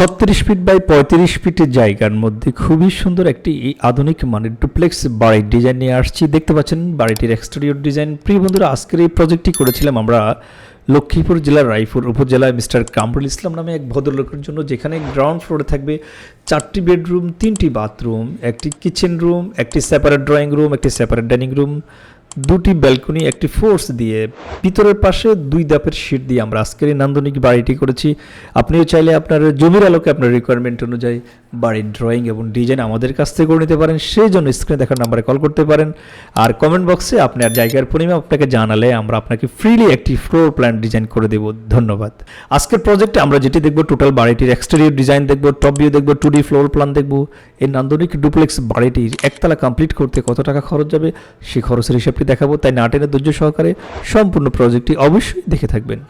ছত্রিশ feet by পঁয়ত্রিশ ফিটের জায়গার মধ্যে খুবই সুন্দর একটি আধুনিক মানের ডুপ্লেক্স বাড়ির ডিজাইন নিয়ে আসছি। দেখতে পাচ্ছেন বাড়িটির এক্সটেরিয়র ডিজাইন প্রিয় বন্ধুরা, আজকের এই প্রজেক্টটি করেছিলাম আমরা লক্ষ্মীপুর জেলার রায়পুর উপজেলায় মিস্টার কামরুল ইসলাম নামে এক ভদ্রলোকের জন্য, যেখানে গ্রাউন্ড ফ্লোরে থাকবে চারটি বেডরুম তিনটি বাথরুম একটি কিচেন রুম একটি সেপারেট ড্রয়িং রুম একটি সেপারেট ডাইনিং রুম দুটি ব্যালকনি একটি ফোর্স দিয়ে। ভিতরের পাশে দুই দাপের শীট দিয়ে আমরা আজকের এই নান্দনিক বাড়িটি করেছি। আপনিও চাইলে আপনার জমির আলোকে আপনার রিকোয়ারমেন্ট অনুযায়ী বাড়ির ড্রয়িং এবং ডিজাইন আমাদের কাছ থেকে করে নিতে পারেন। সেই জন্য স্ক্রিনে দেখার নাম্বারে কল করতে পারেন। আর কমেন্ট বক্সে আপনার জায়গার পরিমাপ আপনাকে জানালে আমরা আপনাকে ফ্রিলি একটি ফ্লোর প্ল্যান ডিজাইন করে দেব। ধন্যবাদ। আজকের প্রজেক্টে আমরা যেটি দেখব টোটাল বাড়িটির এক্সটেরিয়র ডিজাইন দেখব টপ ভিউ দেখব টু ডি ফ্লোর প্ল্যান দেখব। এই নান্দনিক ডুপ্লেক্স বাড়িটির একতলা কমপ্লিট করতে কত টাকা খরচ যাবে, সেই খরচের হিসাবটি দেখাবো। তাই না টেনে ধৈর্য সহকারে সম্পূর্ণ প্রজেক্টটি অবশ্যই দেখে থাকবেন।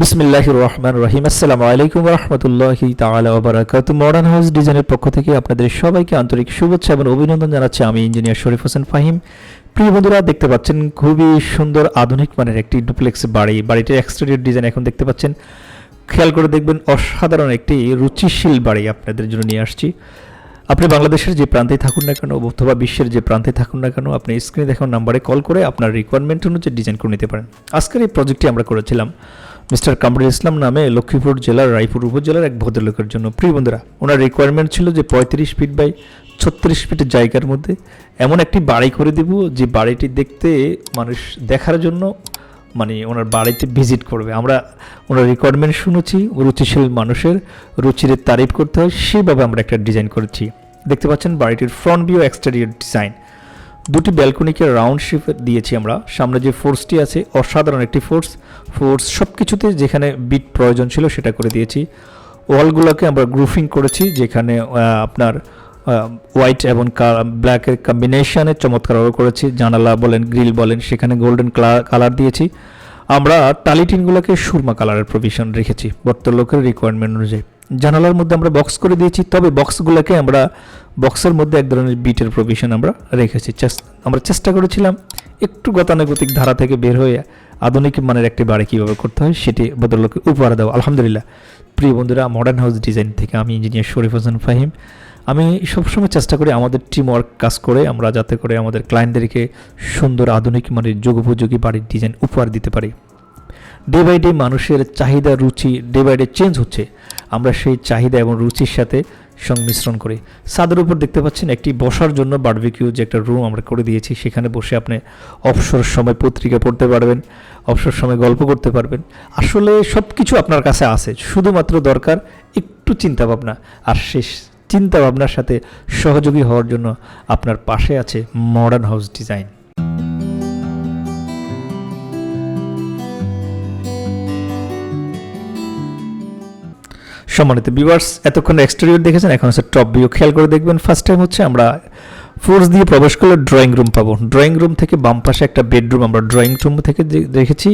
বিসমিল্লাহ রহমান রহিম আসসালামু আলাইকুম রহমতুল্লাহি তাআলা ওয়া বারাকাতু মডার্ন হাউস ডিজাইনের পক্ষ থেকে আপনাদের সবাইকে আন্তরিক শুভেচ্ছা এবং অভিনন্দন জানাচ্ছি। আমি ইঞ্জিনিয়ার শরীফ হোসেন ফাহিম। প্রিয় বন্ধুরা, দেখতে পাচ্ছেন খুবই সুন্দর আধুনিক মানের একটি ডুপ্লেক্স বাড়ি। বাড়িটির এক্সটেরিয়র ডিজাইন এখন দেখতে পাচ্ছেন। খেয়াল করে দেখবেন, অসাধারণ একটি রুচিশীল বাড়ি আপনাদের জন্য নিয়ে আসছি। আপনি বাংলাদেশের যে প্রান্তে থাকুন না কেন, অথবা বিশ্বের যে প্রান্তে থাকুন না কেন, আপনি স্ক্রিনে দেখানো নাম্বারে কল করে আপনার রিকোয়ারমেন্ট অনুযায়ী ডিজাইন করে নিতে পারেন। আজকের এই প্রজেক্টটি আমরা করেছিলাম মিস্টার কামরুল ইসলাম নামে লক্ষ্মীপুর জেলার, রায়পুর উপজেলার এক ভদ্রলোকের জন্য। প্রিয় বন্ধুরা, ওনার রিকোয়ারমেন্ট ছিল যে পঁয়ত্রিশ ফিট বাই ছত্রিশ ফিটের জায়গার মধ্যে এমন একটি বাড়ি করে দেব, যে বাড়িটি দেখতে মানুষ দেখার জন্য মানে ওনার বাড়িতে ভিজিট করবে। আমরা ওনার রিকোয়ারমেন্ট শুনেছি, রুচিশীল মানুষের রুচির তারিফ করতে হয়, সেভাবে আমরা একটা ডিজাইন করেছি। দেখতে পাচ্ছেন বাড়িটির ফ্রন্ট ভিউ এক্সটেরিয়র ডিজাইন দুটি ব্যালকনিকে রাউন্ড শেপ দিয়েছি আমরা। সামনে যে ফোর্সটি আছে, অসাধারণ একটি ফোর্স ফোর্স সব কিছুতে যেখানে বিট প্রয়োজন ছিল সেটা করে দিয়েছি। ওয়ালগুলোকে আমরা গ্রুফিং করেছি, যেখানে আপনার হোয়াইট এবং ব্ল্যাকের কম্বিনেশনে চমৎকারভাবে করেছি। জানালা বলেন গ্রিল বলেন, সেখানে গোল্ডেন কালার দিয়েছি। আমরা টালিটিনগুলোকে সুরমা কালারের প্রভিশন রেখেছি। লোকের রিকোয়ারমেন্ট অনুযায়ী। জানালার মধ্যে আমরা বক্স করে দিয়েছি, তবে বক্সগুলোকে আমরা বক্সের মধ্যে এক ধরনের বিটের প্রভিশন আমরা রেখেছি। আমরা চেষ্টা করেছিলাম একটু গতানুগতিক ধারা থেকে বের হয়ে আধুনিক মানের একটি বাড়ি কীভাবে করতে হয় সেটি ভদ্রলোককে উপহার দেওয়া। আলহামদুলিল্লাহ। প্রিয় বন্ধুরা মডার্ন হাউস ডিজাইন থেকে আমি ইঞ্জিনিয়ার শরীফ হোসেন ফাহিম। আমি সবসময় চেষ্টা করি আমাদের টিম ওয়ার্ক কাজ করে, আমরা যাতে করে আমাদের ক্লায়েন্টদেরকে সুন্দর আধুনিক মানের যুগোপযোগী বাড়ির ডিজাইন উপহার দিতে পারি। ডে বাই ডে মানুষের চাহিদা, রুচি ডে বাই ডে চেঞ্জ হচ্ছে। আমরা সেই চাহিদা এবং রুচির সাথে সংমিশ্রণ করি। ছাদের উপর দেখতে পাচ্ছেন একটি বসার জন্য বারবিকিউ যে একটা রুম আমরা করে দিয়েছি, সেখানে বসে আপনি অবসর সময় পত্রিকা পড়তে পারবেন, অবসর সময় গল্প করতে পারবেন। আসলে সব কিছু আপনার কাছে আছে, শুধুমাত্র দরকার একটু চিন্তা ভাবনা আর শেষ চিন্তা ভাবনার সাথে সহযোগী হওয়ার জন্য আপনার পাশে আছে মডার্ন হাউস ডিজাইন সম্মানিত ভিউয়ার্স এতক্ষণ এক্সটেরিয়র দেখেছেন, এখন হচ্ছে টপ ভিউ খেয়াল করে দেখবেন ফার্স্ট টাইম হচ্ছে আমরা ফোর্স দিয়ে প্রবেশ করলে ড্রয়িং রুম পাবো। ড্রয়িং রুম থেকে বাম পাশে একটা বেডরুম আমরা ড্রয়িং রুম থেকে দেখেছি।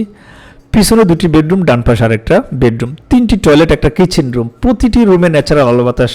পিছনে দুটি বেডরুম ডান পাশে আরেকটা বেডরুম তিনটি টয়লেট একটা কিচেন রুম প্রতিটি রুমে ন্যাচারাল আলো বাতাস।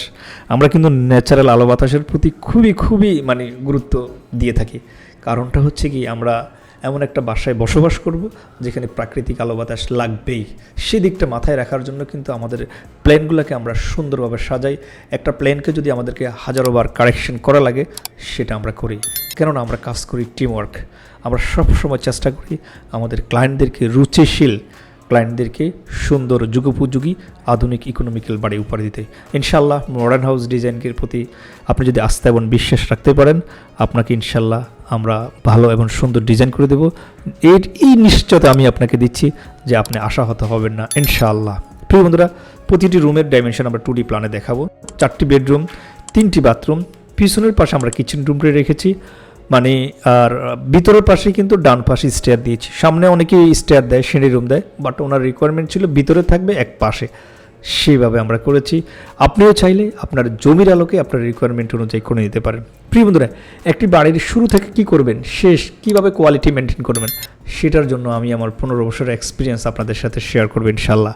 আমরা কিন্তু ন্যাচারাল আলো বাতাসের প্রতি খুবই খুবই মানে গুরুত্ব দিয়ে থাকি। কারণটা হচ্ছে কি, আমরা এমন একটা বাসায় বসবাস করব, যেখানে প্রাকৃতিক আলো বাতাস লাগবেই। সেদিকটা মাথায় রাখার জন্য কিন্তু আমাদের প্লেনগুলোকে আমরা সুন্দরভাবে সাজাই। একটা প্লেনকে যদি আমাদেরকে হাজারো বার কারেকশন করা লাগে, সেটা আমরা করি। কেননা আমরা কাজ করি টিম ওয়ার্ক আমরা সবসময় চেষ্টা করি আমাদের ক্লায়েন্টদেরকে রুচিশীল ক্লায়েন্টদেরকে সুন্দর যুগোপযোগী আধুনিক ইকোনমিক্যাল বাড়ি উপহার দিতে। ইনশাল্লাহ মডার্ন হাউস ডিজাইনের প্রতি আপনি যদি আস্থা এবং বিশ্বাস রাখতে পারেন, আপনাকে ইনশাল্লাহ আমরা ভালো এবং সুন্দর ডিজাইন করে দেব। এর, এই নিশ্চয়তা আমি আপনাকে দিচ্ছি যে আপনি আশাহত হবেন না, ইনশাআল্লাহ। প্রিয় বন্ধুরা, প্রতিটি রুমের ডাইমেনশন আমরা টু ডি প্ল্যানে দেখাবো। চারটি বেডরুম তিনটি বাথরুম পিছনের পাশে আমরা কিচেন রুমটা রেখেছি। মানে আর ভিতরের পাশে কিন্তু ডান পাশে স্টেয়ার দিয়েছি। সামনে অনেকেই স্টেয়ার দেয়, সিঁড়ি রুম দেয় বাট ওনার রিকোয়ারমেন্ট ছিল ভিতরে থাকবে, এক পাশে। সেভাবে আমরা করেছি। আপনিও চাইলে আপনার জমির আলোকে আপনার রিকোয়ারমেন্ট অনুযায়ী করে নিতে পারেন। প্রিয় বন্ধুরা, একটি বাড়ির শুরু থেকে কি করবেন? শেষ কীভাবে কোয়ালিটি মেনটেন করবেন? সেটার জন্য আমি আমার পনেরো বছরের এক্সপিরিয়েন্স আপনাদের সাথে শেয়ার করবেন ইনশাল্লাহ।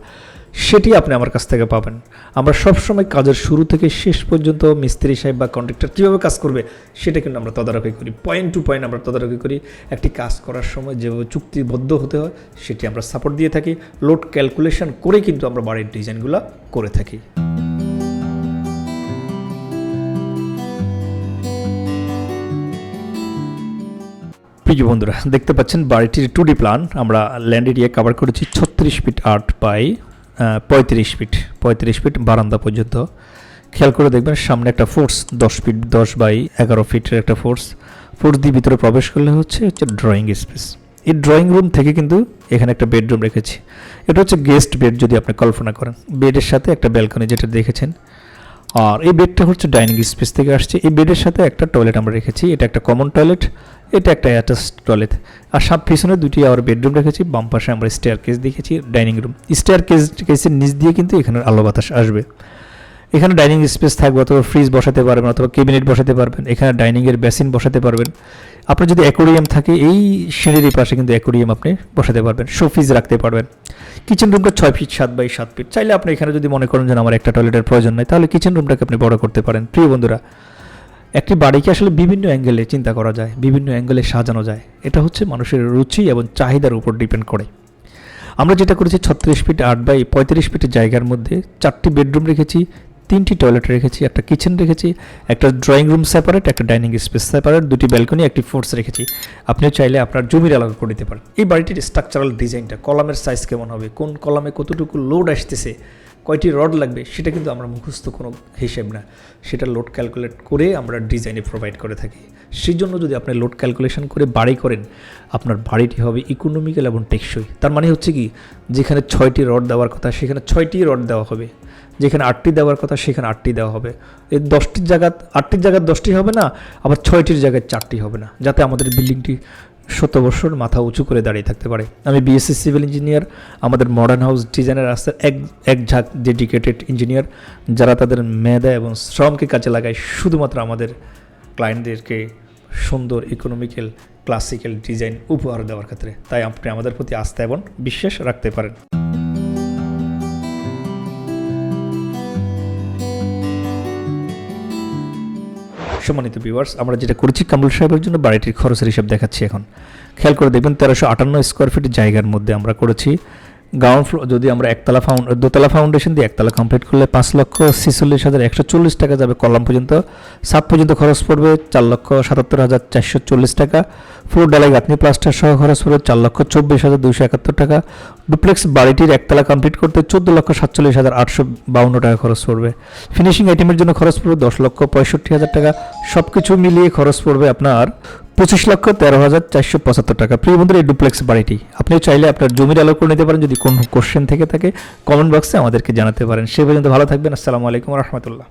সেটি আপনি আমার কাছ থেকে পাবেন। আমরা সবসময় কাজের শুরু থেকে শেষ পর্যন্ত মিস্ত্রি সাহেব বা কন্ট্রাক্টর কীভাবে কাজ করবে, সেটা কিন্তু আমরা তদারকি করি। পয়েন্ট টু পয়েন্ট আমরা তদারকি করি। একটি কাজ করার সময় যেভাবে চুক্তিবদ্ধ হতে হয়, সেটি আমরা সাপোর্ট দিয়ে থাকি। লোড ক্যালকুলেশন করে কিন্তু আমরা বাড়ির ডিজাইনগুলো করে থাকি। প্রিয় বন্ধুরা, দেখতে পাচ্ছেন বাড়িটির টু ডি প্ল্যান আমরা ল্যান্ড এরিয়া কভার করেছি, ছত্রিশ ফিট আট বাই পঁয়ত্রিশ ফিট পঁয়ত্রিশ ফিট বারান্দা পর্যন্ত। খেয়াল করে দেখবেন সামনে একটা ফোর্স, দশ ফিট, দশ বাই এগারো ফিটের একটা ফোর্স। ফোর্স দিয়ে ভিতরে প্রবেশ করলে হচ্ছে হচ্ছে ড্রয়িং স্পেস এই ড্রয়িং রুম থেকে কিন্তু এখানে একটা বেডরুম রেখেছি। এটা হচ্ছে গেস্ট বেড যদি আপনি কল্পনা করেন। বেডের সাথে একটা ব্যালকনি যেটা দেখেছেন। আর এই বেডটা হচ্ছে ডাইনিং স্পেস থেকে আসছে। এই বেডের সাথে একটা টয়লেট আমরা রেখেছি। এটা একটা কমন টয়লেট এটা একটা অ্যাটাচ টয়লেট। আর সাপ পিছনে দুটি আবার বেডরুম রেখেছি, বাম পাশে আমরা স্টেয়ার কেস দেখেছি, ডাইনিং রুম। স্টেয়ার কেস কেসের নিচ দিয়ে কিন্তু এখানে আলো বাতাস আসবে। এখানে ডাইনিং স্পেস থাকবে অথবা ফ্রিজ বসাতে পারবেন অথবা ক্যাবিনেট বসাতে পারবেন। এখানে ডাইনিংয়ের বেসিন বসাতে পারবেন। আপনার যদি অ্যাকোরিয়াম থাকে, এই সিঁড়ির পাশে কিন্তু অ্যাকোরিয়াম আপনি বসাতে পারবেন। শো শোফিজ রাখতে পারবেন। কিচেন রুমটা ছয় ফিট সাত বাই সাত ফিট চাইলে আপনি এখানে যদি মনে করেন যে আমার একটা টয়লেটের প্রয়োজন নেই, তাহলে কিচেন রুমটাকে আপনি বড় করতে পারেন। প্রিয় বন্ধুরা একটি বাড়িকে আসলে বিভিন্ন অ্যাঙ্গেলে চিন্তা করা যায়, বিভিন্ন অ্যাঙ্গেলে সাজানো যায়। এটা হচ্ছে মানুষের রুচি এবং চাহিদার উপর ডিপেন্ড করে। আমরা যেটা করেছি, ছত্রিশ ফিট আট বাই পঁয়ত্রিশ ফিটের জায়গার মধ্যে চারটি বেডরুম রেখেছি, তিনটি টয়লেট রেখেছি, একটা কিচেন রেখেছি, একটা ড্রয়িং রুম সেপারেট, একটা ডাইনিং স্পেস সেপারেট, দুটি ব্যালকনি, একটি ফোর্স রেখেছি। আপনিও চাইলে আপনার জমির আলাদা করে দিতে পারেন। এই বাড়িটির স্ট্রাকচারাল ডিজাইনটা, কলামের সাইজ কেমন হবে, কোন কলামে কতটুকু লোড আসতেছে কয়টি রড লাগবে সেটা কিন্তু আমরা মুখস্থ কোনো হিসেব না। সেটা লোড ক্যালকুলেট করে আমরা ডিজাইনে প্রোভাইড করে থাকি। সেই জন্য যদি আপনি লোড ক্যালকুলেশন করে বাড়ি করেন, আপনার বাড়িটি হবে ইকোনমিক্যাল এবং টেকসই। তার মানে হচ্ছে কি, যেখানে ছয়টি রড দেওয়ার কথা সেখানে ছয়টি রড দেওয়া হবে। যেখানে আটটি দেওয়ার কথা সেখানে আটটি দেওয়া হবে। এই দশটির জায়গা আটটির জায়গায় দশটি হবে না, আবার ছয়টির জায়গায় চারটি হবে না, যাতে আমাদের বিল্ডিংটি শত বছর মাথা উঁচু করে দাঁড়িয়ে থাকতে পারে। আমি বিএসসি সিভিল ইঞ্জিনিয়ার আমাদের মডার্ন হাউস ডিজাইনের রাস্তার এক এক ঝাঁক ডেডিকেটেড ইঞ্জিনিয়ার যারা তাদের মেধা এবং শ্রমকে কাজে লাগায় শুধুমাত্র আমাদের ক্লায়েন্টদেরকে সুন্দর ইকোনমিক্যাল ক্লাসিক্যাল ডিজাইন উপহার দেওয়ার ক্ষেত্রে। তাই আপনি আমাদের প্রতি আস্থা এবং বিশ্বাস রাখতে পারেন। সম্মানিত ভিউয়ার্স আমরা যেটা করেছি কামরুল সাহেবের জন্য, বাড়িটির খরচের হিসাব দেখাচ্ছি এখন। খেয়াল করে দেখবেন তেরোশো আটান্ন স্কোয়ার ফিট জায়গার মধ্যে আমরা করেছি। গ্রাউন্ড ফ্লোর যদি আমরা একতলা ফাউন্ড দোতলা ফাউন্ডেশন দিয়ে একতলা কমপ্লিট করলে পাঁচ লক্ষ ছেচল্লিশ হাজার একশো চল্লিশ টাকা যাবে কলাম পর্যন্ত। সাপ পর্যন্ত খরচ পড়বে চার লক্ষ সাতাত্তর হাজার চারশো চল্লিশ টাকা। ফ্লোর ডালাই গাঁথনি প্লাস্টার সহ খরচ পড়বে চার লক্ষ চব্বিশ হাজার দুশো একাত্তর টাকা। ডুপ্লেক্স বাড়িটির একতলা কমপ্লিট করতে চোদ্দ লক্ষ সাতচল্লিশ হাজার আটশো বাউন্ন টাকা খরচ পড়বে। ফিনিশিং আইটেমের জন্য খরচ পড়বে দশ লক্ষ পঁয়ষট্টি হাজার টাকা। সব কিছু মিলিয়ে খরচ পড়বে আপনার পঁচিশ লক্ষ তেরো হাজার চারশো পঁচাত্তর টাকা। প্রিয় বন্ধুরা, এই ডুপ্লেক্স বাড়িটি আপনি চাইলে আপনার জমির আলো করে নিতে পারেন, যদি কোনো কোশ্চেন থেকে থাকে কমেন্ট বক্সে আমাদেরকে জানাতে পারেন। সে পর্যন্ত ভালো থাকবেন, আসসালামু আলাইকুম রহমতুল্লাহ।